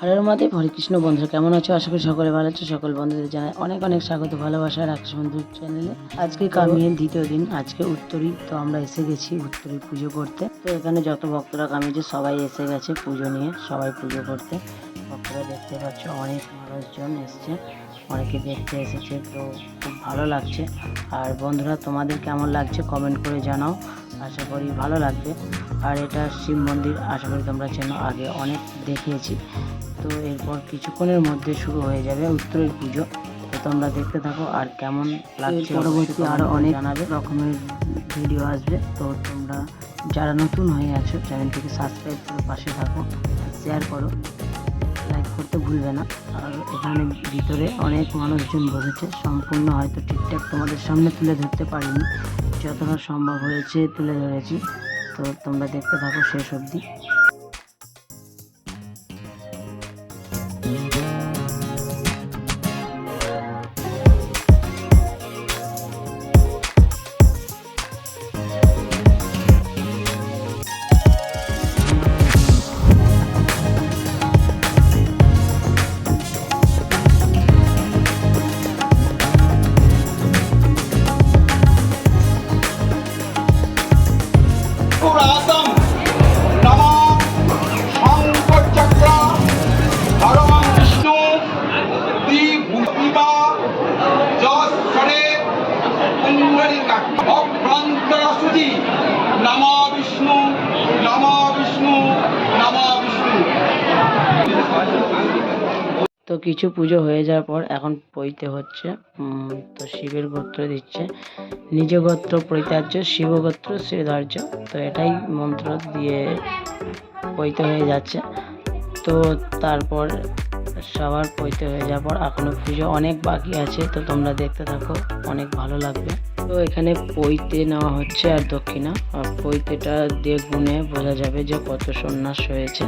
হরের মাদেব হরে কৃষ্ণ বন্ধুরা কেমন আছো? আশা করি সকলে ভালো আছো। সকল বন্ধুদের জানাই অনেক অনেক স্বাগত ভালোবাসা রাকেশ বন্ধুর চ্যানেলে আজকে কামিয়ে দ্বিতীয় দিন আজকে উত্তরী তো আমরা এসে গেছি উত্তরী পুজো করতে। তো এখানে যত ভক্তরা কামিয়েছে সবাই এসে গেছে পুজো নিয়ে সবাই পুজো করতে। ভক্তরা দেখতে পাচ্ছ অনেক মানুষজন এসছে অনেকে দেখতে এসেছে তো খুব ভালো লাগছে। আর বন্ধুরা তোমাদের কেমন লাগছে কমেন্ট করে জানাও। আশা করি ভালো লাগবে। আর এটা শিব মন্দির আশা করি তোমরা চেনো আগে অনেক দেখিয়েছি। তো এরপর কিছুক্ষণের মধ্যে শুরু হয়ে যাবে উত্তরের পুজো। তো তোমরা দেখতে থাকো আর কেমন লাগছে পরবর্তী আরও অনেক রকমের ভিডিও আসবে। তো তোমরা যারা নতুন হয়ে আছো চ্যানেলটিকে সাবস্ক্রাইব করে পাশে থাকো শেয়ার করো লাইক করতে ভুলবে না। আর এখানে ভিতরে অনেক মানুষজন বসেছে। সম্পূর্ণ হয়তো ঠিকঠাক তোমাদের সামনে তুলে ধরতে পারিনি। যতটা সম্ভব হয়েছে তুলে ধরেছি। তো তোমরা দেখতে থাকো শেষ অবধি। বিষ্ণু বিষ্ণু বিষ্ণু। তো কিছু পুজো হয়ে যাওয়ার পর এখন পইতে হচ্ছে তো শিবের গোত্র দিচ্ছে। নিজ গোত্র পরিত্যাজ্য শিব গোত্র শ্রীধার্য, তো এটাই মন্ত্র দিয়ে পইতে হয়ে যাচ্ছে। তো তারপর সবার পইতে হয়ে যাওয়ার পর এখনও পুজো অনেক বাকি আছে, তো তোমরা দেখতে থাকো, অনেক ভালো লাগবে তো এখানে পইতে নেওয়া হচ্ছে আর দক্ষিণা, আর পইতেটা দিয়ে গুনে বোঝা যাবে যে কত সন্ন্যাস হয়েছে.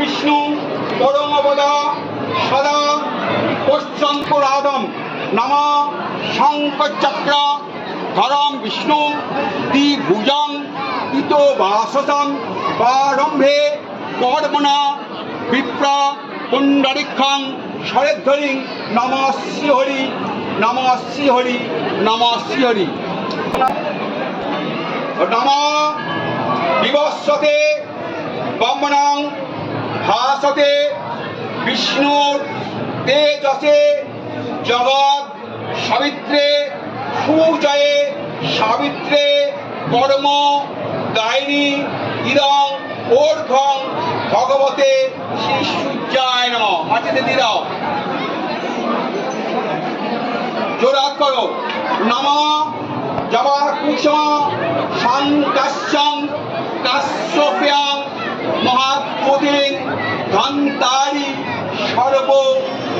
বিষ্ণু পরমপদ সদা পশ্চঙ্কুরাদম নম শঙ্করচক্র ধরম বিষ্ণু দ্বিভুজং ইত বাসসং প্রারম্ভে কর্মণা বিপ্র পুণ্ডরিক্ষং শরেধ্বরি নম শ্রীহরি নম শ্রীহরি নম শ্রীহরি নম বিবস্বতে ব্রহ্মণং ভাসতে বিষ্ণুর তেজসে জগৎ সাবিত্রে সুজয়ে সাবিত্রে, কর্ম গায়িনী ইদং ঊর্ধ্বং ভগবতে শ্রী সূর্যায় নম মাটিতে দিয়ে দাও। জোরাত করো। নম জবা কুসুম সংকাশ্যং কাশ্যপ্যাং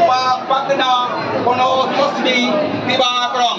পাপগ্না কোনো তস্মি দিবাকরম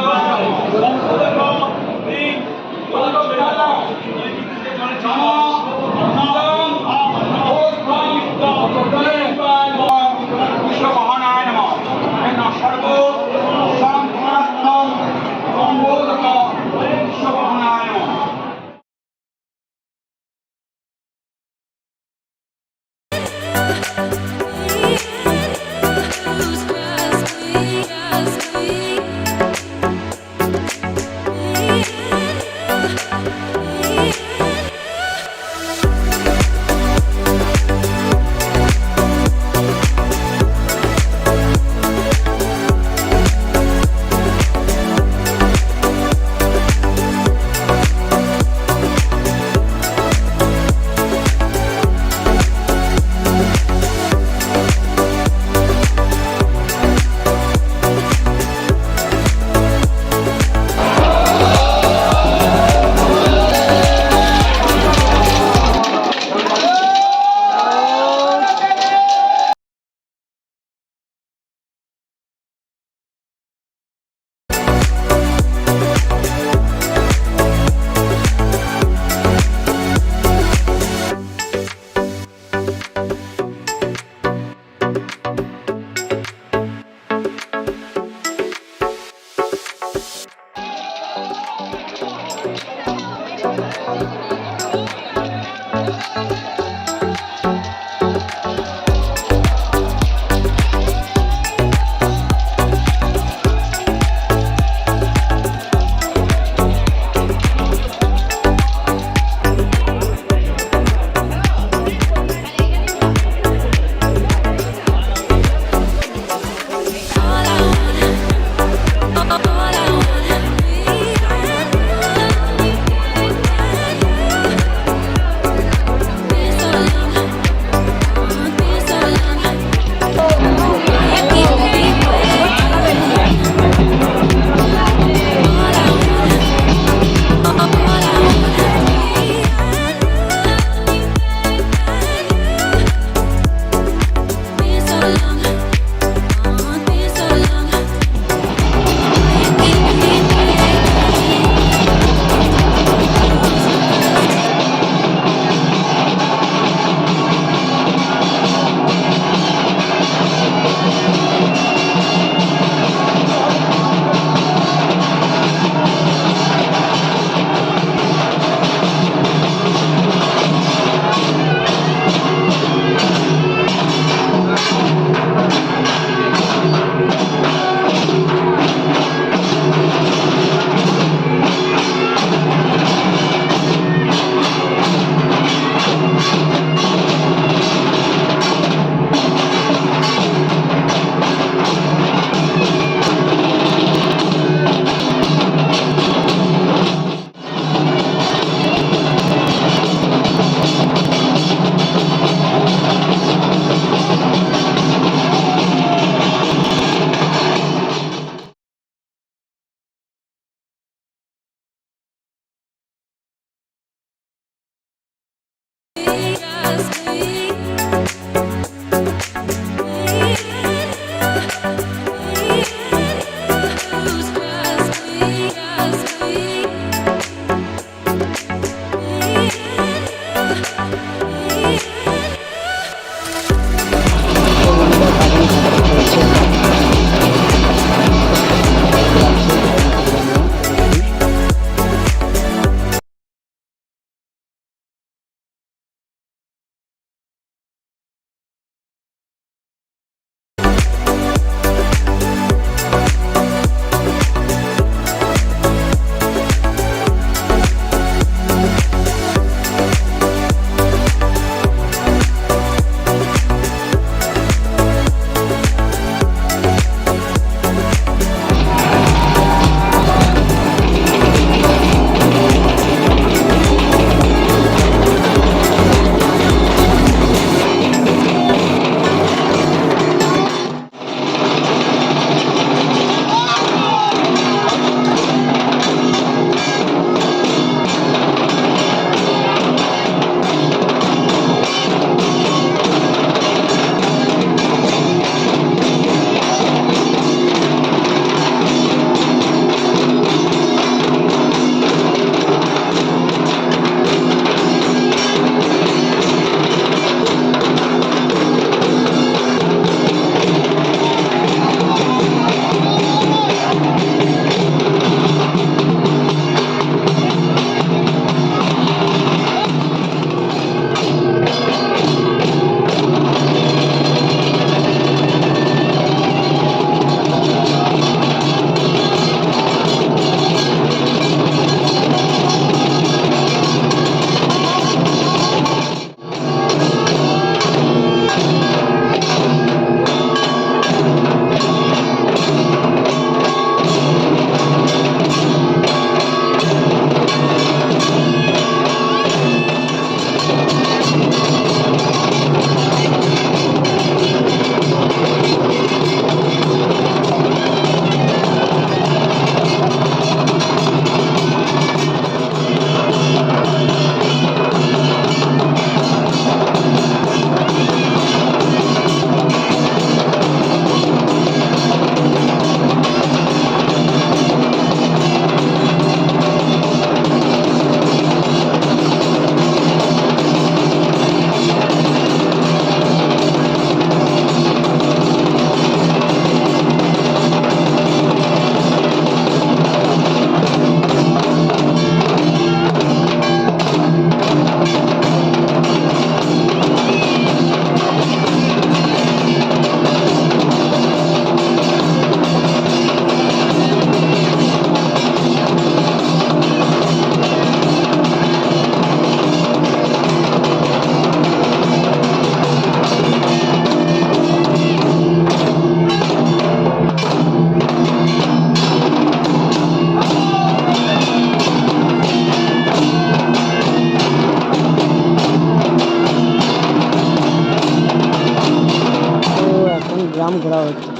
গ্রাম ঘোরা হচ্ছে।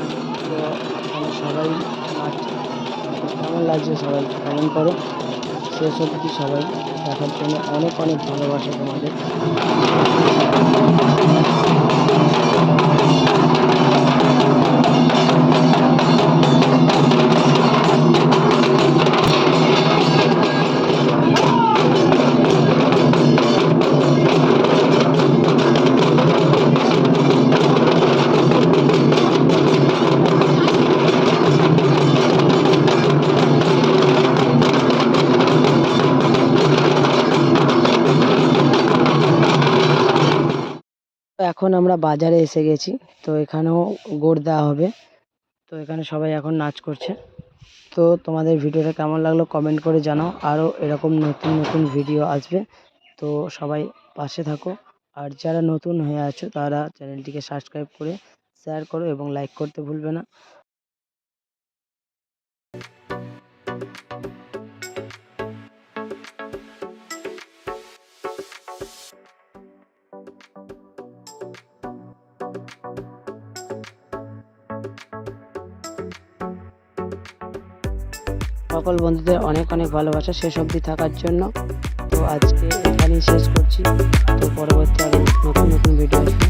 তো এখানে সবাই কেমন লাগছে সবাই কমেন্ট করো। শেষ অবধি সবাই দেখার জন্য অনেক অনেক ভালোবাসা তোমাদের। এখন আমরা বাজারে এসে গেছি, তো এখানেও গোড় দেওয়া হবে। তো এখানে সবাই এখন নাচ করছে। তো তোমাদের ভিডিওটা কেমন লাগল কমেন্ট করে জানাও। আরও এরকম নতুন নতুন ভিডিও আসবে। তো সবাই পাশে থাকো। আর যারা নতুন হয়ে আছো, তারা চ্যানেলটিকে সাবস্ক্রাইব করে শেয়ার করো এবং লাইক করতে ভুলবে না। সকল বন্ধুদের অনেক অনেক ভালোবাসা শেষ অবধি থাকার জন্য। তো আজকে এখানেই শেষ করছি। তো পরবর্তী নতুন নতুন ভিডিও আসবে।